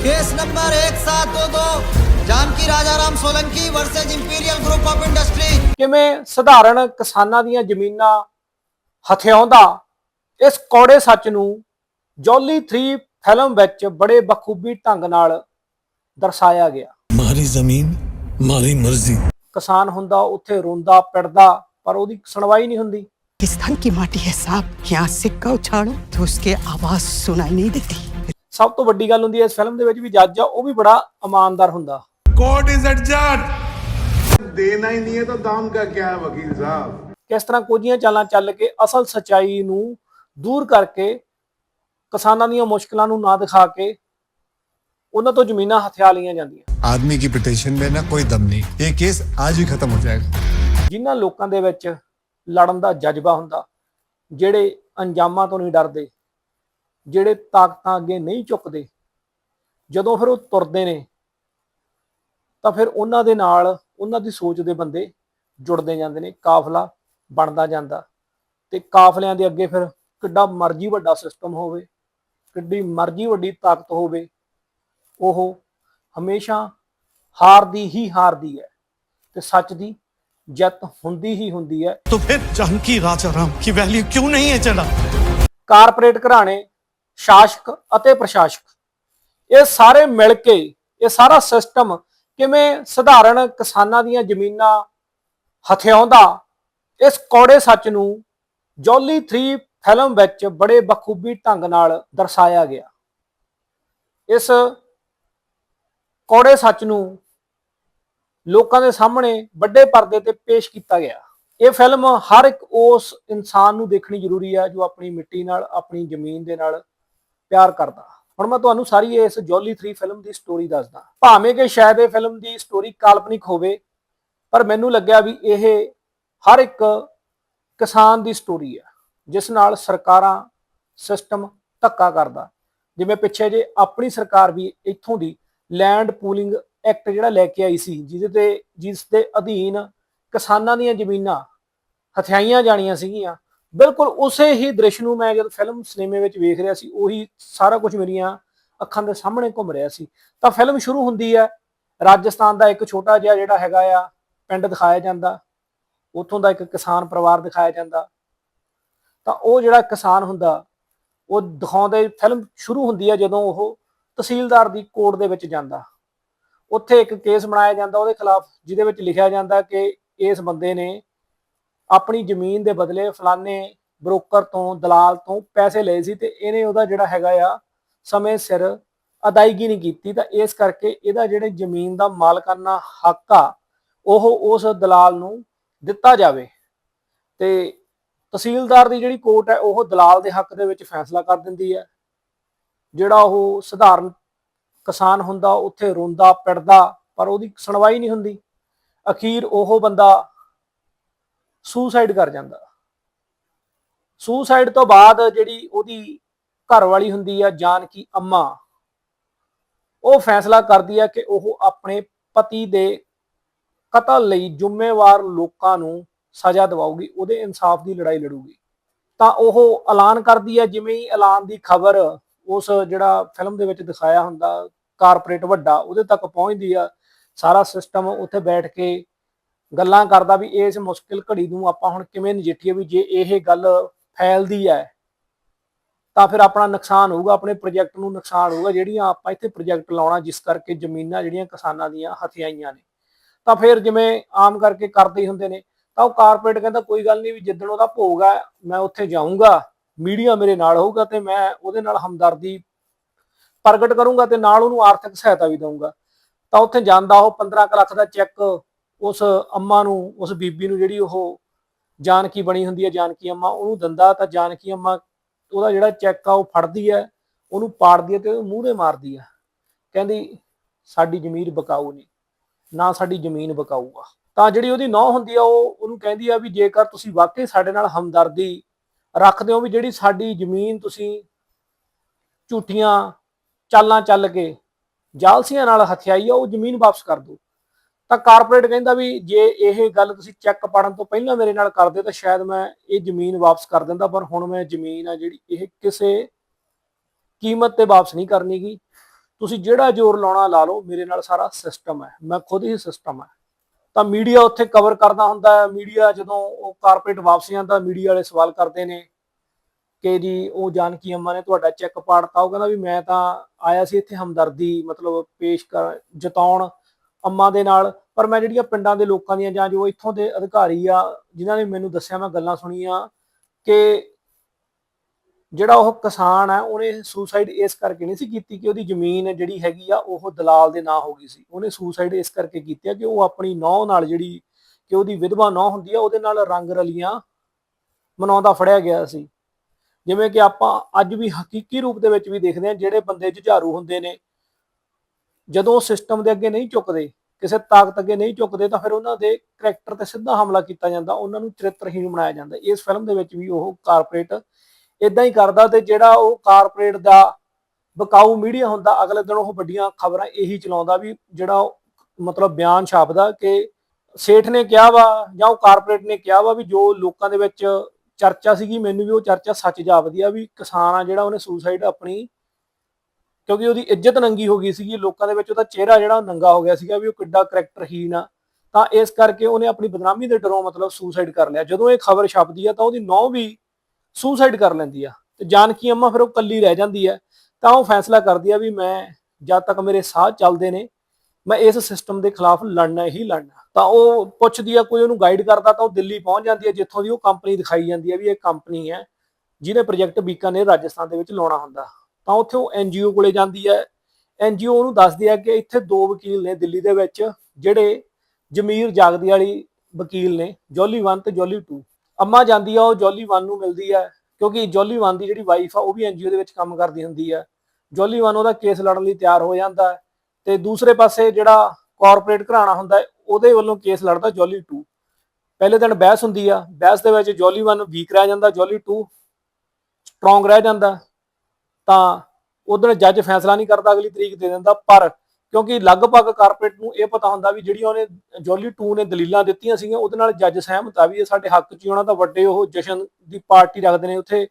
Case number एक सात दो दो Janaki Rajaram Solanki versus Imperial Group of Industry ਕਿਵੇਂ ਸਧਾਰਨ ਕਿਸਾਨਾਂ ਦੀਆਂ ਜ਼ਮੀਨਾਂ ਹਥਿਆਉਂਦਾ ਇਸ ਕੌੜੇ ਸੱਚ ਨੂੰ ਜੋਲੀ 3 ਫਿਲਮ ਵਿੱਚ ਬੜੇ ਬਖੂਬੀ ਢੰਗ ਨਾਲ ਦਰਸਾਇਆ ਗਿਆ मारी जमीन मारी मर्जी ਕਿਸਾਨ ਹੁੰਦਾ ਉੱਥੇ ਰੋਂਦਾ ਪਿੜਦਾ ਪਰ ਉਹਦੀ ਸੁਣਵਾਈ ਨਹੀਂ ਹੁੰਦੀ पाकिस्तान की माटी है साहब यहाँ सिक्का उछाड़ो तो उसकी आवाज सुनाई नहीं देती ਸਭ ਤੋਂ ਵੱਡੀ ਗੱਲ ਹੁੰਦੀ ਹੈ ਇਸ ਫਿਲਮ ਦੇ ਵਿੱਚ ਵੀ ਜੱਜ ਆ ਉਹ ਵੀ ਬੜਾ ਇਮਾਨਦਾਰ ਹੁੰਦਾ। ਕੋਰਟ ਇਜ਼ ਐਡਜਰਡ ਦੇਣਾ ਹੀ ਨਹੀਂ ਤਾਂ ਦਾਮ ਦਾ ਕੀ ਹੈ ਵਕੀਲ ਸਾਹਿਬ? ਕਿਸ ਤਰ੍ਹਾਂ ਕੋਝੀਆਂ ਚਾਲਾਂ ਚੱਲ ਕੇ ਅਸਲ ਸਚਾਈ ਨੂੰ ਦੂਰ ਕਰਕੇ ਕਿਸਾਨਾਂ ਦੀਆਂ ਮੁਸ਼ਕਲਾਂ ਨੂੰ ਨਾ ਦਿਖਾ ਕੇ ਉਹਨਾਂ ਤੋਂ ਜ਼ਮੀਨਾਂ ਹਥਿਆ ਲਈਆਂ ਜਾਂਦੀਆਂ। ਆਦਮੀ ਕੀ ਪਟੀਸ਼ਨ ਮੇ ਨਾ ਕੋਈ ਦਮ ਨਹੀਂ। ਇਹ ਕੇਸ ਅੱਜ ਹੀ ਖਤਮ ਹੋ ਜਾਏਗਾ। ਜਿਨ੍ਹਾਂ ਲੋਕਾਂ ਦੇ ਵਿੱਚ ਲੜਨ ਦਾ ਜਜ਼ਬਾ ਹੁੰਦਾ ਜਿਹੜੇ ਅੰਜਾਮਾਂ ਤੋਂ ਨਹੀਂ ਡਰਦੇ ਜਿਹੜੇ ਤਾਕਤਾਂ ਅੱਗੇ ਨਹੀਂ ਝੁਕਦੇ ਜਦੋਂ ਫਿਰ ਉਹ ਤੁਰਦੇ ਨੇ ਤਾਂ ਫਿਰ ਉਹਨਾਂ ਦੇ ਨਾਲ ਉਹਨਾਂ ਦੀ ਸੋਚ ਦੇ ਬੰਦੇ ਜੁੜਦੇ ਜਾਂਦੇ ਨੇ ਕਾਫਲਾ ਬਣਦਾ ਜਾਂਦਾ ਤੇ ਕਾਫਲਿਆਂ ਦੇ ਅੱਗੇ ਫਿਰ ਕਿੱਡਾ ਮਰਜ਼ੀ ਵੱਡਾ ਸਿਸਟਮ ਹੋਵੇ ਕਿੱਡੀ ਮਰਜ਼ੀ ਵੱਡੀ ਤਾਕਤ ਹੋਵੇ ਉਹ ਹਮੇਸ਼ਾ ਹਾਰਦੀ ਹੀ ਹਾਰਦੀ ਹੈ ਤੇ ਸੱਚ ਦੀ ਜਿੱਤ ਹੁੰਦੀ ਹੀ ਹੁੰਦੀ ਹੈ तो फिर जानकी राजा राम की वैल्यू क्यों नहीं है चला ਕਾਰਪੋਰੇਟ ਘਰਾਣੇ ਸ਼ਾਸਕ ਅਤੇ ਪ੍ਰਸ਼ਾਸਕ। ਇਹ ਸਾਰੇ ਮਿਲ ਕੇ, ਇਹ ਸਾਰਾ ਸਿਸਟਮ ਕਿਵੇਂ ਸਧਾਰਨ ਕਿਸਾਨਾਂ ਦੀਆਂ ਜ਼ਮੀਨਾਂ ਹਥਿਆਉਂਦਾ, ਇਸ ਕੌੜੇ ਸੱਚ ਨੂੰ ਜੋਲੀ 3 ਫਿਲਮ ਵਿੱਚ ਬੜੇ ਬਖੂਬੀ ਢੰਗ ਨਾਲ ਦਰਸਾਇਆ ਗਿਆ। ਇਸ ਕੌੜੇ ਸੱਚ ਨੂੰ ਲੋਕਾਂ ਦੇ ਸਾਹਮਣੇ ਵੱਡੇ ਪਰਦੇ ਤੇ ਪੇਸ਼ ਕੀਤਾ ਗਿਆ। ਇਹ ਫਿਲਮ ਹਰ ਇੱਕ ਉਸ ਇਨਸਾਨ ਨੂੰ ਦੇਖਣੀ ਜ਼ਰੂਰੀ ਹੈ ਜੋ ਆਪਣੀ ਮਿੱਟੀ ਨਾਲ, ਆਪਣੀ ਜ਼ਮੀਨ ਦੇ ਨਾਲ ਪਿਆਰ ਕਰਦਾ। ਹੁਣ ਮੈਂ ਤੁਹਾਨੂੰ ਸਾਰੀ ਇਸ ਜੋਲੀ 3 ਫਿਲਮ ਦੀ ਸਟੋਰੀ ਦੱਸਦਾ। ਭਾਵੇਂ ਕਿ ਸ਼ਾਇਦ ਇਹ ਫਿਲਮ ਦੀ ਸਟੋਰੀ ਕਾਲਪਨਿਕ ਹੋਵੇ, ਪਰ ਮੈਨੂੰ ਲੱਗਿਆ ਵੀ ਇਹ ਹਰ ਇੱਕ ਕਿਸਾਨ ਦੀ ਸਟੋਰੀ ਹੈ, ਜਿਸ ਨਾਲ ਸਰਕਾਰਾਂ ਸਿਸਟਮ ਧੱਕਾ ਕਰਦਾ। ਜਿਵੇਂ ਪਿੱਛੇ ਜੇ ਆਪਣੀ ਸਰਕਾਰ ਵੀ ਇੱਥੋਂ ਦੀ ਲੈਂਡ ਪੂਲਿੰਗ ਐਕਟ ਜਿਹੜਾ ਲੈ ਕੇ ਆਈ ਸੀ, ਜਿਹਦੇ ਤੇ, ਜਿਸ ਦੇ ਅਧੀਨ ਕਿਸਾਨਾਂ ਦੀਆਂ ਜ਼ਮੀਨਾਂ ਹਥਿਆਈਆਂ ਜਾਣੀਆਂ ਸੀਗੀਆਂ ਬਿਲਕੁਲ ਉਸੇ ਹੀ ਦ੍ਰਿਸ਼ ਨੂੰ ਮੈਂ ਜਦ ਫਿਲਮ ਸਿਨੇਮੇ ਵਿੱਚ ਵੇਖ ਰਿਹਾ ਸੀ, ਉਹੀ ਸਾਰਾ ਕੁਝ ਮੇਰੀਆਂ ਅੱਖਾਂ ਦੇ ਸਾਹਮਣੇ ਘੁੰਮ ਰਿਹਾ ਸੀ। ਤਾਂ ਫਿਲਮ ਸ਼ੁਰੂ ਹੁੰਦੀ ਹੈ, ਰਾਜਸਥਾਨ ਦਾ ਇੱਕ ਛੋਟਾ ਜਿਹਾ ਜਿਹੜਾ ਹੈਗਾ ਆ, ਪਿੰਡ ਦਿਖਾਇਆ ਜਾਂਦਾ। ਉੱਥੋਂ ਦਾ ਇੱਕ ਕਿਸਾਨ ਪਰਿਵਾਰ ਦਿਖਾਇਆ ਜਾਂਦਾ। ਤਾਂ ਉਹ ਜਿਹੜਾ ਕਿਸਾਨ ਹੁੰਦਾ, ਉਹ ਦਿਖਾਉਂਦੇ ਫਿਲਮ ਸ਼ੁਰੂ ਹੁੰਦੀ ਹੈ ਜਦੋਂ ਉਹ ਤਹਿਸੀਲਦਾਰ ਦੀ ਕੋਰਟ ਦੇ ਵਿੱਚ ਜਾਂਦਾ। ਉੱਥੇ ਇੱਕ ਕੇਸ ਬਣਾਇਆ ਜਾਂਦਾ, ਉਹਦੇ ਖਿਲਾਫ ਜਿਹਦੇ ਵਿੱਚ ਲਿਖਿਆ ਜਾਂਦਾ ਕਿ ਇਸ ਬੰਦੇ ਨੇ ਆਪਣੀ ਜ਼ਮੀਨ ਦੇ ਬਦਲੇ ਫਲਾਣੇ ਬ੍ਰੋਕਰ ਤੋਂ, ਦਲਾਲ ਤੋਂ ਪੈਸੇ ਲਏ ਸੀ ਤੇ ਇਹਨੇ ਉਹਦਾ ਜਿਹੜਾ ਹੈਗਾ ਆ ਸਮੇਂ ਸਿਰ ਅਦਾਇਗੀ ਨਹੀਂ ਕੀਤੀ ਤਾਂ ਇਸ ਕਰਕੇ ਇਹਦਾ ਜਿਹੜੇ ਜ਼ਮੀਨ ਦਾ ਮਾਲਕਾਨਾ ਹੱਕ ਆ, ਉਹ ਉਸ ਦਲਾਲ ਨੂੰ ਦਿੱਤਾ ਜਾਵੇ। ਤੇ ਤਹਿਸੀਲਦਾਰ ਦੀ ਜਿਹੜੀ ਕੋਰਟ ਹੈ, ਉਹ ਦਲਾਲ ਦੇ ਹੱਕ ਦੇ ਵਿੱਚ ਫੈਸਲਾ ਕਰ ਦਿੰਦੀ ਹੈ। ਜਿਹੜਾ ਉਹ ਸਧਾਰਨ ਕਿਸਾਨ ਹੁੰਦਾ, ਉੱਥੇ ਰੋਂਦਾ ਪਿੜਦਾ ਪਰ ਉਹਦੀ ਸੁਣਵਾਈ ਨਹੀਂ ਹੁੰਦੀ। ਅਖੀਰ ਉਹ ਬੰਦਾ ਸੁਸਾਈਡ ਕਰ ਜਾਂਦਾ। ਸੁਸਾਈਡ ਤੋਂ ਬਾਅਦ ਜਿਹੜੀ ਉਹਦੀ ਘਰ ਵਾਲੀ ਹੁੰਦੀ ਆ, ਜਾਨਕੀ ਅੰਮਾ, ਉਹ ਫੈਸਲਾ ਕਰਦੀ ਹੈ ਕਿ ਉਹ ਆਪਣੇ ਪਤੀ ਦੇ ਕਤਲ ਲਈ ਜ਼ਿੰਮੇਵਾਰ ਲੋਕਾਂ ਨੂੰ ਸਜ਼ਾ ਦਿਵਾਉਗੀ ਉਹਦੇ ਇਨਸਾਫ ਦੀ ਲੜਾਈ ਲੜੂਗੀ। ਤਾਂ ਉਹ ਐਲਾਨ ਕਰਦੀ ਹੈ ਜਿਵੇਂ ਹੀ ਐਲਾਨ ਦੀ ਖਬਰ ਉਸ ਜਿਹੜਾ ਫਿਲਮ ਦੇ ਵਿੱਚ ਦਿਖਾਇਆ ਹੁੰਦਾ ਕਾਰਪੋਰੇਟ ਵੱਡਾ, ਉਹਦੇ ਤੱਕ ਪਹੁੰਚਦੀ ਆ। ਸਾਰਾ ਸਿਸਟਮ ਉੱਥੇ ਬੈਠ ਕੇ ਗੱਲਾਂ ਕਰਦਾ ਵੀ ਇਸ ਮੁਸ਼ਕਿਲ ਘੜੀ ਨੂੰ ਆਪਾਂ ਹੁਣ ਕਿਵੇਂ ਨਜਿੱਠੀਏ ਵੀ ਜੇ ਇਹ ਗੱਲ ਫੈਲਦੀ ਹੈ, ਤਾਂ ਫਿਰ ਆਪਣਾ ਨੁਕਸਾਨ ਹੋਊਗਾ, ਆਪਣੇ ਪ੍ਰੋਜੈਕਟ ਨੂੰ ਨੁਕਸਾਨ ਹੋਊਗਾ, ਜਿਹੜੀਆਂ ਆਪਾਂ ਇੱਥੇ ਪ੍ਰੋਜੈਕਟ ਲਾਉਣਾ, ਜਿਸ ਕਰਕੇ ਜ਼ਮੀਨਾਂ ਜਿਹੜੀਆਂ ਕਿਸਾਨਾਂ ਦੀਆਂ ਹਥਿਆਈਆਂ ਨੇ। ਤਾਂ ਫਿਰ ਜਿਵੇਂ ਆਮ ਕਰਕੇ ਕਰਦੇ ਹੁੰਦੇ ਨੇ, ਤਾਂ ਉਹ ਕਾਰਪੋਰੇਟ ਕਹਿੰਦਾ ਕੋਈ ਗੱਲ ਨਹੀਂ ਵੀ ਜਿੱਦਣ ਉਹਦਾ ਭੋਗ ਹੈ, ਮੈਂ ਉੱਥੇ ਜਾਊਂਗਾ ਮੀਡੀਆ ਮੇਰੇ ਨਾਲ ਹੋਊਗਾ ਤੇ ਮੈਂ ਉਹਦੇ ਨਾਲ ਹਮਦਰਦੀ ਪ੍ਰਗਟ ਕਰੂੰਗਾ ਤੇ ਨਾਲ ਉਹਨੂੰ ਆਰਥਿਕ ਸਹਾਇਤਾ ਵੀ ਦਊਂਗਾ। ਤਾਂ ਉੱਥੇ ਜਾਂਦਾ ਉਹ 15 ਕੁ ਲੱਖ ਦਾ ਚੈੱਕ ਉਸ ਅੰਮਾ ਨੂੰ, ਉਸ ਬੀਬੀ ਨੂੰ ਜਿਹੜੀ ਉਹ ਜਾਨਕੀ ਬਣੀ ਹੁੰਦੀ ਹੈ, ਜਾਨਕੀ ਅੰਮਾ, ਉਹਨੂੰ ਦਿੰਦਾ ਤਾਂ ਜਾਨਕੀ ਅੰਮਾ, ਉਹਦਾ ਜਿਹੜਾ ਚੈੱਕ ਆ ਉਹ ਫੜਦੀ ਹੈ, ਉਹਨੂੰ ਪਾੜਦੀ ਹੈ ਤੇ ਉਹਨੂੰ ਮੂਹਰੇ ਮਾਰਦੀ ਹੈ। ਕਹਿੰਦੀ, ਸਾਡੀ ਜ਼ਮੀਰ ਬਕਾਊ ਨਹੀਂ, ਨਾ ਸਾਡੀ ਜ਼ਮੀਨ ਬਕਾਊ ਆ ਤਾਂ ਜਿਹੜੀ ਉਹਦੀ ਨੌ ਹੁੰਦੀ ਆ, ਉਹ ਉਹਨੂੰ ਕਹਿੰਦੀ ਆ ਵੀ ਜੇਕਰ ਤੁਸੀਂ ਵਾਕਈ ਸਾਡੇ ਨਾਲ ਹਮਦਰਦੀ ਰੱਖਦੇ ਹੋ ਵੀ ਜਿਹੜੀ ਸਾਡੀ ਜ਼ਮੀਨ ਤੁਸੀਂ ਝੂਠੀਆਂ ਚਾਲਾਂ ਚੱਲ ਕੇ ਜਾਲਸੀਆਂ ਨਾਲ ਹਥਿਆਈ ਆ, ਉਹ ਜ਼ਮੀਨ ਵਾਪਸ ਕਰ ਦਿਓ। ਤਾਂ ਕਾਰਪੋਰੇਟ ਕਹਿੰਦਾ ਵੀ ਜੇ ਇਹ ਗੱਲ ਤੁਸੀਂ ਚੈੱਕ ਪੜਨ ਤੋਂ ਪਹਿਲਾਂ ਮੇਰੇ ਨਾਲ ਕਰਦੇ ਤਾਂ ਸ਼ਾਇਦ ਮੈਂ ਇਹ ਜ਼ਮੀਨ ਵਾਪਸ ਕਰ ਦਿੰਦਾ, ਪਰ ਹੁਣ ਮੈਂ ਜ਼ਮੀਨ ਆ ਜਿਹੜੀ ਇਹ ਕਿਸੇ ਕੀਮਤ ਤੇ ਵਾਪਸ ਨਹੀਂ ਕਰਨੀਗੀ ਤੁਸੀਂ ਜਿਹੜਾ ਜ਼ੋਰ ਲਾਉਣਾ ਲਾ ਲਓ, ਮੇਰੇ ਨਾਲ ਸਾਰਾ ਸਿਸਟਮ ਹੈ। ਮੈਂ ਖੁਦ ਹੀ ਸਿਸਟਮ ਹੈ। ਤਾਂ ਮੀਡੀਆ ਉੱਥੇ ਕਵਰ ਕਰਦਾ ਹੁੰਦਾ ਹੈ। ਮੀਡੀਆ ਜਦੋਂ ਉਹ ਕਾਰਪੋਰੇਟ ਵਾਪਸ ਜਾਂਦਾ ਮੀਡੀਆ ਵਾਲੇ ਸਵਾਲ ਕਰਦੇ ਨੇ ਕਿ ਜੀ ਉਹ ਜਾਨਕੀ ਅੰਮਾ ਨੇ, ਤੁਹਾਡਾ ਚੈੱਕ ਪਾੜਤਾ। ਉਹ ਕਹਿੰਦਾ ਵੀ ਮੈਂ ਤਾਂ ਆਇਆ ਸੀ ਇੱਥੇ ਹਮਦਰਦੀ, ਮਤਲਬ ਪੇਸ਼ ਕਰ, ਜਤਾਉਣ। ਅੰਮਾ ਦੇ ਨਾਲ, ਪਰ ਮੈਂ ਜਿਹੜੀਆਂ ਪਿੰਡਾਂ ਦੇ ਲੋਕਾਂ ਦੀਆਂ ਜਾਂ ਜੋ ਇੱਥੋਂ ਦੇ ਅਧਿਕਾਰੀ ਆ, ਜਿਨ੍ਹਾਂ ਨੇ ਮੈਨੂੰ ਦੱਸਿਆ, ਮੈਂ ਗੱਲਾਂ ਸੁਣੀਆਂ ਕਿ ਜਿਹੜਾ ਉਹ ਕਿਸਾਨ ਆ, ਉਹਨੇ ਸੁਸਾਈਡ ਇਸ ਕਰਕੇ ਨਹੀਂ ਸੀ ਕੀਤੀ ਕਿ ਉਹਦੀ ਜ਼ਮੀਨ ਜਿਹੜੀ ਹੈਗੀ ਆ, ਉਹ ਦਲਾਲ ਦੇ ਨਾਂ ਹੋ ਗਈ ਸੀ। ਉਹਨੇ ਸੁਸਾਈਡ ਇਸ ਕਰਕੇ ਕੀਤੀ ਆ ਕਿ ਉਹ ਆਪਣੀ ਨੌ ਨਾਲ ਜਿਹੜੀ ਕਿ ਉਹਦੀ ਵਿਧਵਾ ਨੌ ਹੁੰਦੀ ਆ, ਉਹਦੇ ਨਾਲ ਰੰਗ ਰਲੀਆਂ ਮਨਾਉਂਦਾ ਫੜਿਆ ਗਿਆ ਸੀ। ਜਿਵੇਂ ਕਿ ਆਪਾਂ ਅੱਜ ਵੀ ਹਕੀਕੀ ਰੂਪ ਦੇ ਵਿੱਚ ਵੀ ਦੇਖਦੇ ਹਾਂ ਜਿਹੜੇ ਬੰਦੇ ਜੁਝਾਰੂ ਹੁੰਦੇ ਨੇ ਜਦੋਂ ਉਹ ਸਿਸਟਮ ਦੇ ਅੱਗੇ ਨਹੀਂ ਝੁਕਦੇ, ਕਿਸੇ ਤਾਕਤ ਅੱਗੇ ਨਹੀਂ ਝੁਕਦੇ, ਤਾਂ ਫਿਰ ਉਹਨਾਂ ਦੇ ਕਰੈਕਟਰ ਤੇ ਸਿੱਧਾ ਹਮਲਾ ਕੀਤਾ ਜਾਂਦਾ, ਉਹਨਾਂ ਨੂੰ ਚਰਿੱਤਰਹੀਣ ਬਣਾਇਆ ਜਾਂਦਾ। ਇਸ ਫਿਲਮ ਦੇ ਵਿੱਚ ਵੀ ਉਹ ਕਾਰਪੋਰੇਟ ਇਦਾਂ ਹੀ ਕਰਦਾ ਤੇ ਜਿਹੜਾ ਉਹ ਕਾਰਪੋਰੇਟ ਦਾ ਬਕਾਊ ਮੀਡੀਆ ਹੁੰਦਾ, ਅਗਲੇ ਦਿਨ ਉਹ ਵੱਡੀਆਂ ਖਬਰਾਂ ਇਹੀ ਚਲਾਉਂਦਾ ਵੀ ਜਿਹੜਾ ਉਹ ਮਤਲਬ ਬਿਆਨ ਛਾਪਦਾ ਕਿ ਸੇਠ ਨੇ ਕਿਹਾ ਵਾ ਜਾਂ ਉਹ ਕਾਰਪੋਰੇਟ ਨੇ ਕਿਹਾ ਵਾ ਵੀ ਜੋ ਲੋਕਾਂ ਦੇ ਵਿੱਚ ਚਰਚਾ ਸੀਗੀ, ਮੈਨੂੰ ਵੀ ਉਹ ਚਰਚਾ ਸੱਚ ਜਾਪਦੀ ਆ ਵੀ ਕਿਸਾਨ ਆ ਜਿਹੜਾ ਉਹਨੇ ਸੁਸਾਈਡ ਆਪਣੀ ਕਿਉਂਕਿ ਉਹਦੀ ਇੱਜ਼ਤ ਨੰਗੀ ਹੋ ਗਈ ਸੀਗੀ, ਲੋਕਾਂ ਦੇ ਵਿੱਚ ਉਹਦਾ ਚਿਹਰਾ ਜਿਹੜਾ ਨੰਗਾ ਹੋ ਗਿਆ ਸੀਗਾ ਵੀ ਉਹ ਕਿੱਡਾ ਕਰੈਕਟਰਹੀਨ ਆ। ਤਾਂ ਇਸ ਕਰਕੇ ਉਹਨੇ ਆਪਣੀ ਬਦਨਾਮੀ ਦੇ ਡਰੋਂ ਮਤਲਬ ਸੁਸਾਈਡ ਕਰ ਲਿਆ। ਜਦੋਂ ਇਹ ਖਬਰ ਛਪਦੀ ਆ ਤਾਂ ਉਹਦੀ ਨੌ ਵੀ ਸੁਸਾਈਡ ਕਰ ਲੈਂਦੀ ਆ। ਤੇ ਜਾਨਕੀ ਅੰਮਾ ਫਿਰ ਉਹ ਕੱਲੀ ਰਹਿ ਜਾਂਦੀ ਹੈ ਤਾਂ ਉਹ ਫੈਸਲਾ ਕਰਦੀ ਆ ਵੀ ਮੈਂ ਜਦ ਤੱਕ ਮੇਰੇ ਸਾਹ ਚੱਲਦੇ ਨੇ, ਮੈਂ ਇਸ ਸਿਸਟਮ ਦੇ ਖਿਲਾਫ ਲੜਨਾ ਹੀ ਲੜਨਾ। ਤਾਂ ਉਹ ਪੁੱਛਦੀ ਆ, ਕੋਈ ਉਹਨੂੰ ਗਾਈਡ ਕਰਦਾ ਤਾਂ ਉਹ ਦਿੱਲੀ ਪਹੁੰਚ ਜਾਂਦੀ ਹੈ ਜਿੱਥੋਂ ਦੀ ਉਹ ਕੰਪਨੀ ਦਿਖਾਈ ਜਾਂਦੀ ਹੈ ਵੀ ਇਹ ਕੰਪਨੀ ਹੈ ਜਿਹਨੇ ਪ੍ਰੋਜੈਕਟ ਬੀਕਾਨੇਰ ਰਾਜਸਥਾਨ ਦੇ ਵਿੱਚ ਲਾਉਣਾ ਹੁੰਦਾ। ਤਾਂ ਉੱਥੇ ਉਹ ਐਨਜੀਓ ਕੋਲੇ ਜਾਂਦੀ ਹੈ। ਐਨਜੀਓ ਉਹਨੂੰ ਦੱਸਦੀ ਹੈ ਕਿ ਇੱਥੇ ਦੋ ਵਕੀਲ ਨੇ ਦਿੱਲੀ ਦੇ ਵਿੱਚ, ਜਿਹੜੇ ਜਮੀਰ ਜਾਗਦੀ ਵਾਲੀ ਵਕੀਲ ਨੇ ਜੋਲੀ 1 ਤੇ ਜੋਲੀ 2 ਅੰਮਾ ਜਾਂਦੀ ਆ, ਉਹ ਜੋਲੀ 1 ਨੂੰ ਮਿਲਦੀ ਹੈ ਕਿਉਂਕਿ ਜੋਲੀ 1 ਦੀ ਜਿਹੜੀ ਵਾਈਫ ਆ, ਉਹ ਵੀ ਐਨਜੀਓ ਦੇ ਵਿੱਚ ਕੰਮ ਕਰਦੀ ਹੁੰਦੀ ਹੈ ਜੋਲੀ 1 ਉਹਦਾ ਕੇਸ ਲੜਨ ਲਈ ਤਿਆਰ ਹੋ ਜਾਂਦਾ ਹੈ ਤੇ ਦੂਸਰੇ ਪਾਸੇ ਜਿਹੜਾ ਕਾਰਪੋਰੇਟ ਘਰਾਣਾ ਹੁੰਦਾ ਉਹਦੇ ਵੱਲੋਂ ਕੇਸ ਲੜਦਾ ਜੋਲੀ 2 ਪਹਿਲੇ ਦਿਨ ਬਹਿਸ ਹੁੰਦੀ ਆ, ਬਹਿਸ ਦੇ ਵਿੱਚ ਜੋਲੀ 1 ਵੀਕ ਰਹਿ ਜਾਂਦਾ ਜੋਲੀ 2 ਸਟਰੋਂਗ ਰਹਿ ਜਾਂਦਾ। ਤਾਂ ਉਦੋਂ ਜੱਜ ਫੈਸਲਾ ਨਹੀਂ ਕਰਦਾ ਅਗਲੀ ਤਰੀਕ ਦੇ ਦਿੰਦਾ ਪਰ ਕਿਉਂਕਿ ਲਗਭਗ ਕਾਰਪੋਰੇਟ ਨੂੰ ਇਹ ਪਤਾ ਹੁੰਦਾ ਵੀ ਜਿਹੜੀਆਂ ਉਹਨੇ ਜੋਲੀ 2 ਨੇ ਦਲੀਲਾਂ ਦਿੱਤੀਆਂ ਸੀਗੀਆਂ, ਉਹਦੇ ਨਾਲ ਜੱਜ ਸਹਿਮਤ ਆ ਵੀ ਇਹ ਸਾਡੇ ਹੱਕ 'ਚ ਹੀ ਉਹਨਾਂ ਦਾ ਵੱਡੇ ਉਹ ਜਸ਼ਨ ਦੀ ਪਾਰਟੀ ਰੱਖਦੇ ਨੇ, ਉੱਥੇ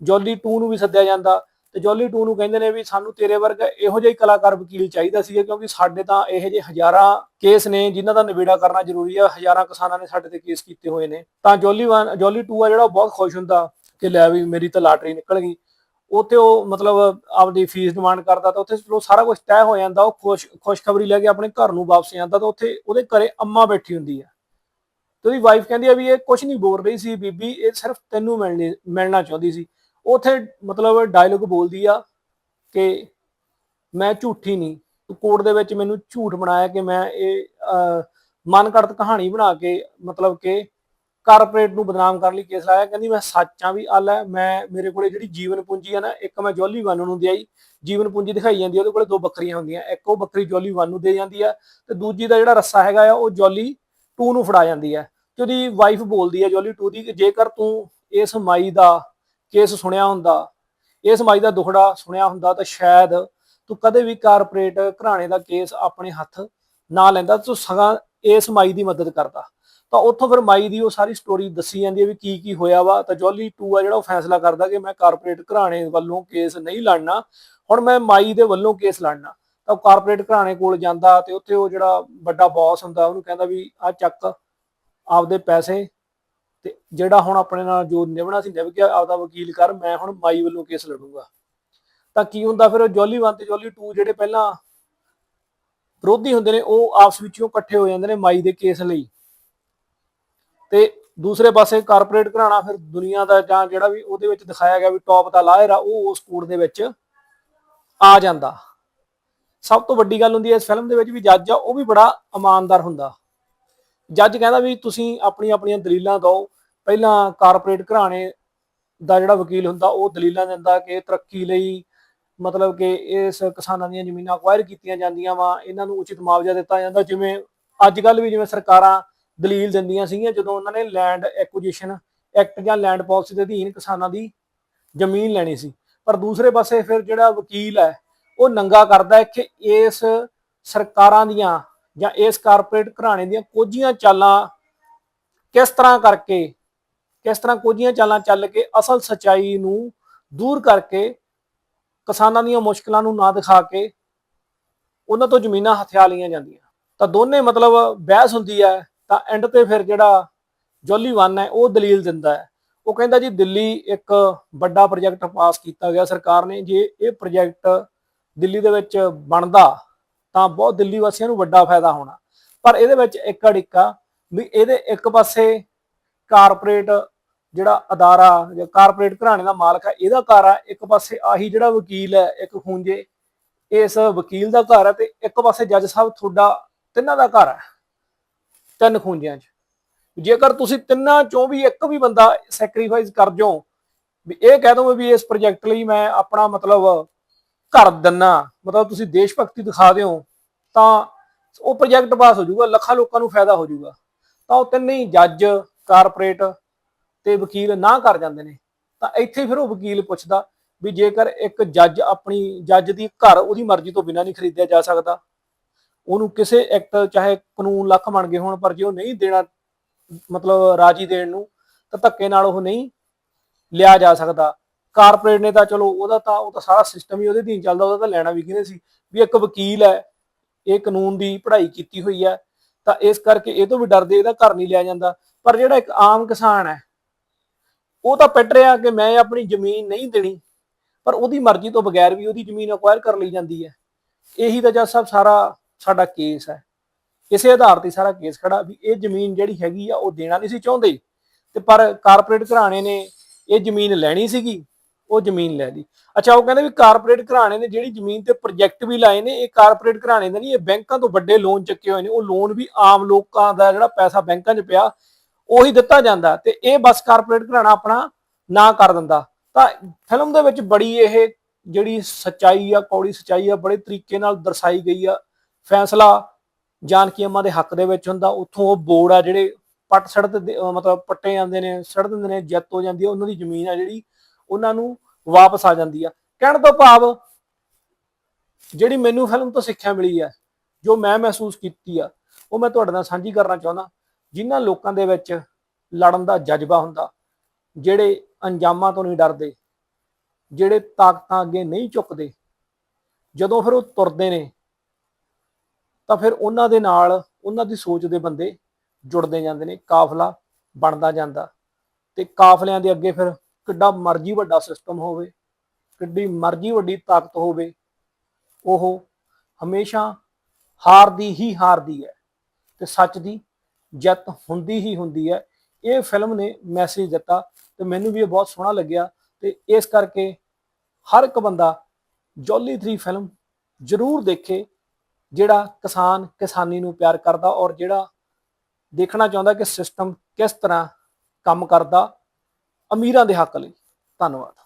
ਜੋਲੀ 2 ਨੂੰ ਵੀ ਸੱਦਿਆ ਜਾਂਦਾ। ਤੇ ਜੋਲੀ 2 ਨੂੰ ਕਹਿੰਦੇ ਨੇ ਵੀ ਸਾਨੂੰ ਤੇਰੇ ਵਰਗਾ ਇਹੋ ਜਿਹਾ ਹੀ ਕਲਾਕਾਰ ਵਕੀਲ ਚਾਹੀਦਾ ਸੀ ਕਿਉਂਕਿ ਸਾਡੇ ਤਾਂ ਇਹੋ ਜਿਹੇ ਹਜ਼ਾਰਾਂ ਕੇਸ ਨੇ, ਜਿਨ੍ਹਾਂ ਦਾ ਨਿਬੇੜਾ ਕਰਨਾ ਜ਼ਰੂਰੀ ਆ, ਹਜ਼ਾਰਾਂ ਕਿਸਾਨਾਂ ਨੇ ਸਾਡੇ ਤੇ ਕੇਸ ਕੀਤੇ ਹੋਏ ਨੇ। ਤਾਂ ਜੋਲੀ 1 ਜੋਲੀ 2 ਆ ਜਿਹੜਾ ਉਹ ਬਹੁਤ ਖੁਸ਼ ਹੁੰਦਾ ਕਿ ਲੈ ਵੀ ਮੇਰੀ ਤਾਂ ਲਾਟਰੀ ਨਿਕਲ ਗਈ। ਉੱਥੇ ਉਹ ਮਤਲਬ ਆਪਦੀ ਫੀਸ ਡਿਮਾਂਡ ਕਰਦਾ ਤਾਂ ਉੱਥੇ ਚਲੋ ਸਾਰਾ ਕੁਝ ਤੈਅ ਹੋ ਜਾਂਦਾ ਉਹ ਖੁਸ਼ ਖੁਸ਼ਖਬਰੀ ਲੈ ਕੇ ਆਪਣੇ ਘਰ ਨੂੰ ਵਾਪਸ ਜਾਂਦਾ ਤਾਂ ਉੱਥੇ ਉਹਦੇ ਘਰੇ ਅੰਮਾ ਬੈਠੀ ਹੁੰਦੀ ਆ। ਤੇ ਉਹਦੀ ਵਾਈਫ ਕਹਿੰਦੀ ਆ ਵੀ ਇਹ ਕੁਝ ਨਹੀਂ ਬੋਲ ਰਹੀ ਸੀ ਬੀਬੀ ਇਹ ਸਿਰਫ ਤੈਨੂੰ ਮਿਲਣੀ ਮਿਲਣਾ ਚਾਹੁੰਦੀ ਸੀ। ਉੱਥੇ ਮਤਲਬ ਡਾਇਲੋਗ ਬੋਲਦੀ ਆ ਕਿ ਮੈਂ ਝੂਠੀ ਨਹੀਂ ਤੂੰ ਕੋਰਟ ਦੇ ਵਿੱਚ ਮੈਨੂੰ ਝੂਠ ਬਣਾਇਆ ਕਿ ਮੈਂ ਇਹ ਅਹ, ਮਨ ਘੜਤ ਕਹਾਣੀ ਬਣਾ ਕੇ ਮਤਲਬ ਕਿ ਕਾਰਪੋਰੇਟ ਨੂੰ ਬਦਨਾਮ ਕਰਨ ਲਈ ਕੇਸ ਲਾਇਆ। ਕਹਿੰਦੀ ਮੈਂ ਸੱਚਾਂ ਵੀ ਆਲ ਹੈ ਮੈਂ ਮੇਰੇ ਕੋਲੇ ਜਿਹੜੀ ਜੀਵਨ ਪੂੰਜੀ ਹੈ ਨਾ ਇੱਕ ਮੈਂ ਜੋਲੀ ਵਨ ਨੂੰ ਦਿਆਈ। ਜੀਵਨ ਪੂੰਜੀ ਦਿਖਾਈ ਜਾਂਦੀ ਆ, ਉਹਦੇ ਕੋਲੇ ਦੋ ਬੱਕਰੀਆਂ ਹੁੰਦੀਆਂ। ਇੱਕ ਉਹ ਬੱਕਰੀ ਜੋਲੀ ਵਨ ਨੂੰ ਦੇ ਜਾਂਦੀ ਆ ਤੇ ਦੂਜੀ ਦਾ ਜਿਹੜਾ ਰੱਸਾ ਹੈਗਾ ਆ ਉਹ ਜੋਲੀ 2 ਨੂੰ ਫੜਾ ਜਾਂਦੀ ਆ ਤੇ ਉਹਦੀ ਵਾਈਫ ਬੋਲਦੀ ਆ ਜੋਲੀ 2 ਦੀ ਕਿ ਜੇਕਰ ਤੂੰ ਇਸ ਮਾਈ ਦਾ ਕੇਸ ਸੁਣਿਆ ਹੁੰਦਾ ਇਸ ਮਾਈ ਦਾ ਦੁਖੜਾ ਸੁਣਿਆ ਹੁੰਦਾ ਤਾਂ ਸ਼ਾਇਦ ਤੂੰ ਕਦੇ ਵੀ ਕਾਰਪੋਰੇਟ ਘਰਾਣੇ ਦਾ ਕੇਸ ਆਪਣੇ ਹੱਥ ਨਾ ਲੈਂਦਾ ਤੂੰ ਸਗਾ ਇਸ ਮਾਈ ਦੀ ਮਦਦ ਕਰਦਾ। ਤਾਂ ਉੱਥੋਂ ਫਿਰ ਮਾਈ ਦੀ ਉਹ ਸਾਰੀ ਸਟੋਰੀ ਦੱਸੀ ਜਾਂਦੀ ਹੈ ਵੀ ਕੀ ਕੀ ਹੋਇਆ ਵਾ। ਤਾਂ ਜੋਲੀ 2 ਆ ਜਿਹੜਾ ਉਹ ਫੈਸਲਾ ਕਰਦਾ ਕਿ ਮੈਂ ਕਾਰਪੋਰੇਟ ਘਰਾਣੇ ਵੱਲੋਂ ਕੇਸ ਨਹੀਂ ਲੜਨਾ। ਹੁਣ ਮੈਂ ਮਾਈ ਦੇ ਵੱਲੋਂ ਕੇਸ ਲੜਨਾ। ਤਾਂ ਉਹ ਕਾਰਪੋਰੇਟ ਘਰਾਣੇ ਕੋਲ ਜਾਂਦਾ ਤੇ ਉੱਥੇ ਉਹ ਜਿਹੜਾ ਵੱਡਾ ਬੌਸ ਹੁੰਦਾ, ਉਹਨੂੰ ਕਹਿੰਦਾ ਵੀ ਆ ਚੱਕ ਆਪਦੇ ਪੈਸੇ ਤੇ ਜਿਹੜਾ ਹੁਣ ਆਪਣੇ ਨਾਲ ਜੋ ਨਿਭਣਾ ਸੀ, ਨਿਭ ਗਿਆ ਆਪਦਾ ਵਕੀਲ ਕਰ, ਮੈਂ ਹੁਣ ਮਾਈ ਵੱਲੋਂ ਕੇਸ ਲੜੂੰਗਾ। ਤਾਂ ਕੀ ਹੁੰਦਾ ਫਿਰ ਉਹ ਜੋਲੀ 1 ਤੇ ਜੋਲੀ 2 ਜਿਹੜੇ ਪਹਿਲਾਂ ਵਿਰੋਧੀ ਹੁੰਦੇ ਨੇ, ਉਹ ਆਪਸ ਵਿੱਚੋਂ ਇਕੱਠੇ ਹੋ ਜਾਂਦੇ ਨੇ ਮਾਈ ਦੇ ਕੇਸ ਲਈ। ਤੇ ਦੂਸਰੇ ਪਾਸੇ ਕਾਰਪੋਰੇਟ ਘਰਾਣਾ ਫਿਰ ਦੁਨੀਆ ਦਾ ਜਾਂ ਜਿਹੜਾ ਵੀ ਉਹਦੇ ਵਿੱਚ ਦਿਖਾਇਆ ਗਿਆ ਵੀ ਟੌਪ ਦਾ ਲਾਇਰ ਆ, ਉਹ ਉਸ ਕੋਰਟ ਦੇ ਵਿੱਚ ਆ ਜਾਂਦਾ। ਸਭ ਤੋਂ ਵੱਡੀ ਗੱਲ ਹੁੰਦੀ ਹੈ ਇਸ ਫਿਲਮ ਦੇ ਵਿੱਚ ਵੀ ਜੱਜ ਆ, ਉਹ ਵੀ ਬੜਾ ਇਮਾਨਦਾਰ ਹੁੰਦਾ। ਜੱਜ ਕਹਿੰਦਾ ਵੀ ਤੁਸੀਂ ਆਪਣੀ ਆਪਣੀਆਂ ਦਲੀਲਾਂ ਦਿਓ। ਪਹਿਲਾਂ ਕਾਰਪੋਰੇਟ ਘਰਾਣੇ ਦਾ ਜਿਹੜਾ ਵਕੀਲ ਹੁੰਦਾ, ਉਹ ਦਲੀਲਾਂ ਦਿੰਦਾ ਕਿ ਤਰੱਕੀ ਲਈ ਮਤਲਬ ਕਿ ਇਸ ਕਿਸਾਨਾਂ ਦੀਆਂ ਜ਼ਮੀਨਾਂ ਅਕਵਾਇਰ ਕੀਤੀਆਂ ਜਾਂਦੀਆਂ ਵਾ, ਇਹਨਾਂ ਨੂੰ ਉਚਿਤ ਮੁਆਵਜ਼ਾ ਦਿੱਤਾ ਜਾਂਦਾ। ਜਿਵੇਂ ਅੱਜ ਕੱਲ ਵੀ ਜਿਵੇਂ ਸਰਕਾਰਾਂ ਦਲੀਲ ਦਿੰਦੀਆਂ ਸੀਗੀਆਂ ਜਦੋਂ ਉਹਨਾਂ ਨੇ ਲੈਂਡ ਐਕੁਜੀਸ਼ਨ ਐਕਟ ਜਾਂ ਲੈਂਡ ਪਾਲਿਸੀ ਦੇ ਅਧੀਨ ਕਿਸਾਨਾਂ ਦੀ ਜ਼ਮੀਨ ਲੈਣੀ ਸੀ। ਪਰ ਦੂਸਰੇ ਪਾਸੇ ਫਿਰ ਜਿਹੜਾ ਵਕੀਲ ਹੈ, ਉਹ ਨੰਗਾ ਕਰਦਾ ਹੈ ਕਿ ਇਸ ਸਰਕਾਰਾਂ ਦੀਆਂ ਜਾਂ ਇਸ ਕਾਰਪੋਰੇਟ ਘਰਾਣੇ ਦੀਆਂ ਕੋਝੀਆਂ ਚਾਲਾਂ ਕਿਸ ਤਰ੍ਹਾਂ ਕਰਕੇ, ਕਿਸ ਤਰ੍ਹਾਂ ਕੋਝੀਆਂ ਚਾਲਾਂ ਚੱਲ ਕੇ ਅਸਲ ਸਚਾਈ ਨੂੰ ਦੂਰ ਕਰਕੇ ਕਿਸਾਨਾਂ ਦੀਆਂ ਮੁਸ਼ਕਲਾਂ ਨੂੰ ਨਾ ਦਿਖਾ ਕੇ ਉਹਨਾਂ ਤੋਂ ਜ਼ਮੀਨਾਂ ਹਥਿਆ ਲਈਆਂ ਜਾਂਦੀਆਂ। ਤਾਂ ਦੋਨੇ ਮਤਲਬ ਬਹਿਸ ਹੁੰਦੀ ਹੈ ਤਾਂ ਐਂਡ ਤੇ ਫਿਰ ਜਿਹੜਾ ਜੋਲੀ ਵਨ ਹੈ, ਉਹ ਦਲੀਲ ਦਿੰਦਾ ਹੈ। ਉਹ ਕਹਿੰਦਾ ਜੀ, ਦਿੱਲੀ ਇੱਕ ਵੱਡਾ ਪ੍ਰੋਜੈਕਟ ਪਾਸ ਕੀਤਾ ਗਿਆ ਸਰਕਾਰ ਨੇ। ਜੇ ਇਹ ਪ੍ਰੋਜੈਕਟ ਦਿੱਲੀ ਦੇ ਵਿੱਚ ਬਣਦਾ, ਤਾਂ ਬਹੁਤ ਦਿੱਲੀ ਵਾਸੀਆਂ ਨੂੰ ਵੱਡਾ ਫਾਇਦਾ ਹੋਣਾ। ਪਰ ਇਹਦੇ ਵਿੱਚ ਇੱਕ ਅੜਿੱਕਾ ਵੀ ਇਹਦੇ ਇੱਕ ਪਾਸੇ ਕਾਰਪੋਰੇਟ ਜਿਹੜਾ ਅਦਾਰਾ, ਜਾਂ ਕਾਰਪੋਰੇਟ ਘਰਾਣੇ ਦਾ ਮਾਲਕ ਹੈ, ਇਹਦਾ ਘਰ ਆ ਇੱਕ ਪਾਸੇ ਆਹੀ ਜਿਹੜਾ ਵਕੀਲ ਹੈ, ਇੱਕ ਖੂੰਜੇ, ਇਸ ਵਕੀਲ ਦਾ ਘਰ ਹੈ ਤੇ ਇੱਕ ਪਾਸੇ ਜੱਜ ਸਾਹਿਬ ਤੁਹਾਡਾ ਤਿੰਨਾਂ ਦਾ ਘਰ ਹੈ। ਤਿੰਨ ਖੂੰਜਿਆਂ 'ਚ। ਜੇਕਰ ਤੁਸੀਂ ਤਿੰਨਾਂ ਚੋਂ ਵੀ ਇੱਕ ਵੀ ਬੰਦਾ ਸੈਕਰੀਫਾਈਸ ਕਰ ਜਾਓ, ਵੀ ਇਹ ਕਹਿ ਦੋ ਵੀ ਇਸ ਪ੍ਰੋਜੈਕਟ ਲਈ ਮੈਂ ਆਪਣਾ ਮਤਲਬ ਘਰ ਦਿੰਨਾ, ਮਤਲਬ ਤੁਸੀਂ ਦੇਸ਼ ਭਗਤੀ ਦਿਖਾ ਦਿਓ, ਤਾਂ ਉਹ ਪ੍ਰੋਜੈਕਟ ਪਾਸ ਹੋ ਜਾਊਗਾ, ਲੱਖਾਂ ਲੋਕਾਂ ਨੂੰ ਫਾਇਦਾ ਹੋ ਜਾਊਗਾ। ਤਾਂ ਉਹ ਤਿੰਨੇ ਹੀ ਜੱਜ ਕਾਰਪੋਰੇਟ ਤੇ ਵਕੀਲ ਨਾ ਕਰ ਜਾਂਦੇ ਨੇ। ਤਾਂ ਇੱਥੇ ਫਿਰ ਉਹ ਵਕੀਲ ਪੁੱਛਦਾ ਵੀ ਜੇਕਰ ਇੱਕ ਜੱਜ ਆਪਣੀ, ਜੱਜ ਦੀ ਘਰ ਉਹਦੀ ਮਰਜ਼ੀ ਤੋਂ ਬਿਨਾਂ ਨਹੀਂ ਖਰੀਦਿਆ ਜਾ ਸਕਦਾ ਉਹਨੂੰ ਕਿਸੇ ਐਕਟ ਚਾਹੇ ਕਾਨੂੰਨ ਲੱਖ ਬਣ ਗਏ ਹੋਣ, ਪਰ ਜੇ ਉਹ ਨਹੀਂ ਦੇਣਾ, ਮਤਲਬ ਰਾਜੀ ਦੇਣ ਨੂੰ, ਤਾਂ ਧੱਕੇ ਨਾਲ ਉਹ ਨਹੀਂ ਲਿਆ ਜਾ ਸਕਦਾ। ਕਾਰਪੋਰੇਟ ਨੇ ਤਾਂ ਚਲੋ ਉਹਦਾ ਤਾਂ, ਉਹ ਤਾਂ ਸਾਰਾ ਸਿਸਟਮ ਹੀ ਉਹਦੇ ਅਧੀਨ ਚੱਲਦਾ, ਉਹਦਾ ਤਾਂ ਲੈਣਾ ਵੀ ਕਿਹਨੇ ਸੀ? ਵੀ ਇੱਕ ਵਕੀਲ ਹੈ, ਇਹ ਕਾਨੂੰਨ ਦੀ ਪੜ੍ਹਾਈ ਕੀਤੀ ਹੋਈ ਹੈ, ਤਾਂ ਇਸ ਕਰਕੇ ਇਹ ਤੋਂ ਵੀ ਡਰਦੇ ਇਹਦਾ ਘਰ ਨਹੀਂ ਲਿਆ ਜਾਂਦਾ। ਪਰ ਜਿਹੜਾ ਇੱਕ ਆਮ ਕਿਸਾਨ ਹੈ, ਉਹ ਤਾਂ ਪਿੱਟ ਰਿਹਾ ਕਿ ਮੈਂ ਆਪਣੀ ਜ਼ਮੀਨ ਨਹੀਂ ਦੇਣੀ, ਪਰ ਉਹਦੀ ਮਰਜ਼ੀ ਤੋਂ ਬਗੈਰ ਵੀ ਉਹਦੀ ਜ਼ਮੀਨ ਅਕਵਾਇਰ ਕਰ ਲਈ ਜਾਂਦੀ ਹੈ। ਇਹੀ ਤਾਂ ਜੱਜ ਸਾਹਿਬ ਸਾਰਾ ਸਾਡਾ ਕੇਸ ਹੈ। ਇਸੇ ਆਧਾਰ ਤੇ ਸਾਰਾ ਕੇਸ ਖੜਾ ਵੀ ਇਹ ਜ਼ਮੀਨ ਜਿਹੜੀ ਹੈਗੀ ਆ ਉਹ ਦੇਣਾ ਨਹੀਂ ਸੀ ਚਾਹੁੰਦੇ। ਤੇ ਪਰ ਕਾਰਪੋਰੇਟ ਘਰਾਣੇ ਨੇ ਇਹ ਜ਼ਮੀਨ ਲੈਣੀ ਸੀਗੀ, ਉਹ ਜ਼ਮੀਨ ਲੈ ਲਈ। ਅੱਛਾ, ਉਹ ਕਹਿੰਦੇ ਵੀ ਕਾਰਪੋਰੇਟ ਘਰਾਣੇ ਨੇ ਜਿਹੜੀ ਜ਼ਮੀਨ ਤੇ ਪ੍ਰੋਜੈਕਟ ਵੀ ਲਾਏ ਨੇ, ਇਹ ਕਾਰਪੋਰੇਟ ਘਰਾਣੇ ਦੇ ਨਹੀਂ, ਇਹ ਬੈਂਕਾਂ ਤੋਂ ਵੱਡੇ ਲੋਨ ਚੱਕੇ ਹੋਏ ਨੇ। ਉਹ ਲੋਨ ਵੀ ਆਮ ਲੋਕਾਂ ਦਾ ਜਿਹੜਾ ਪੈਸਾ ਬੈਂਕਾਂ 'ਚ ਪਿਆ, ਉਹੀ ਦਿੱਤਾ ਜਾਂਦਾ। ਤੇ ਇਹ ਬਸ ਕਾਰਪੋਰੇਟ ਘਰਾਣਾ ਆਪਣਾ ਨਾ ਕਰ ਦਿੰਦਾ। ਤਾਂ ਫਿਲਮ ਦੇ ਵਿੱਚ ਬੜੀ ਇਹ ਜਿਹੜੀ ਸਚਾਈ ਆ, ਕੌੜੀ ਸਚਾਈ ਆ, ਬੜੇ ਤਰੀਕੇ ਨਾਲ ਦਰਸਾਈ ਗਈ ਆ। ਫੈਸਲਾ ਜਾਨਕੀ ਅੰਮਾ ਦੇ ਹੱਕ ਦੇ ਵਿੱਚ ਹੁੰਦਾ, ਉੱਥੋਂ ਉਹ ਬੋਰਡ ਆ ਜਿਹੜੇ ਪੱਟ ਸੜ ਦਿੰਦੇ ਮਤਲਬ ਪੱਟੇ ਜਾਂਦੇ ਨੇ ਸੜ ਦਿੰਦੇ ਨੇ, ਜਿੱਤ ਹੋ ਜਾਂਦੀ ਹੈ ਉਹਨਾਂ ਦੀ ਜ਼ਮੀਨ ਆ ਜਿਹੜੀ, ਉਹਨਾਂ ਨੂੰ ਵਾਪਸ ਆ ਜਾਂਦੀ ਆ। ਕਹਿਣ ਤੋਂ ਭਾਵ ਜਿਹੜੀ ਮੈਨੂੰ ਫਿਲਮ ਤੋਂ ਸਿੱਖਿਆ ਮਿਲੀ ਆ, ਜੋ ਮੈਂ ਮਹਿਸੂਸ ਕੀਤੀ ਆ, ਉਹ ਮੈਂ ਤੁਹਾਡੇ ਨਾਲ ਸਾਂਝੀ ਕਰਨਾ ਚਾਹੁੰਦਾ, ਜਿਨ੍ਹਾਂ ਲੋਕਾਂ ਦੇ ਵਿੱਚ ਲੜਨ ਦਾ ਜਜ਼ਬਾ ਹੁੰਦਾ, ਜਿਹੜੇ ਅੰਜਾਮਾਂ ਤੋਂ ਨਹੀਂ ਡਰਦੇ, ਜਿਹੜੇ ਤਾਕਤਾਂ ਅੱਗੇ ਨਹੀਂ ਝੁਕਦੇ, ਜਦੋਂ ਫਿਰ ਉਹ ਤੁਰਦੇ ਨੇ ਤਾਂ ਫਿਰ ਉਹਨਾਂ ਦੇ ਨਾਲ ਉਹਨਾਂ ਦੀ ਸੋਚ ਦੇ ਬੰਦੇ ਜੁੜਦੇ ਜਾਂਦੇ ਨੇ, ਕਾਫਲਾ ਬਣਦਾ ਜਾਂਦਾ ਤੇ ਕਾਫਲਿਆਂ ਦੇ ਅੱਗੇ ਫਿਰ ਕਿੱਡਾ ਮਰਜ਼ੀ ਵੱਡਾ ਸਿਸਟਮ ਹੋਵੇ, ਕਿੱਡੀ ਮਰਜ਼ੀ ਵੱਡੀ ਤਾਕਤ ਹੋਵੇ, ਉਹ ਹਮੇਸ਼ਾ ਹਾਰਦੀ ਹੀ ਹਾਰਦੀ ਹੈ ਤੇ ਸੱਚ ਦੀ ਜਿੱਤ ਹੁੰਦੀ ਹੀ ਹੁੰਦੀ ਹੈ। ਇਹ ਫਿਲਮ ਨੇ ਮੈਸੇਜ ਦਿੱਤਾ ਤੇ ਮੈਨੂੰ ਵੀ ਇਹ ਬਹੁਤ ਸੋਹਣਾ ਲੱਗਿਆ ਤੇ ਇਸ ਕਰਕੇ ਹਰ ਇੱਕ ਬੰਦਾ ਜੋਲੀ 3 ਫਿਲਮ ਜ਼ਰੂਰ ਦੇਖੇ ਜਿਹੜਾ ਕਿਸਾਨ ਕਿਸਾਨੀ ਨੂੰ ਪਿਆਰ ਕਰਦਾ ਔਰ ਜਿਹੜਾ ਦੇਖਣਾ ਚਾਹੁੰਦਾ ਕਿ ਸਿਸਟਮ ਕਿਸ ਤਰ੍ਹਾਂ ਕੰਮ ਕਰਦਾ, ਅਮੀਰਾਂ ਦੇ ਹੱਕ ਲਈ। ਧੰਨਵਾਦ।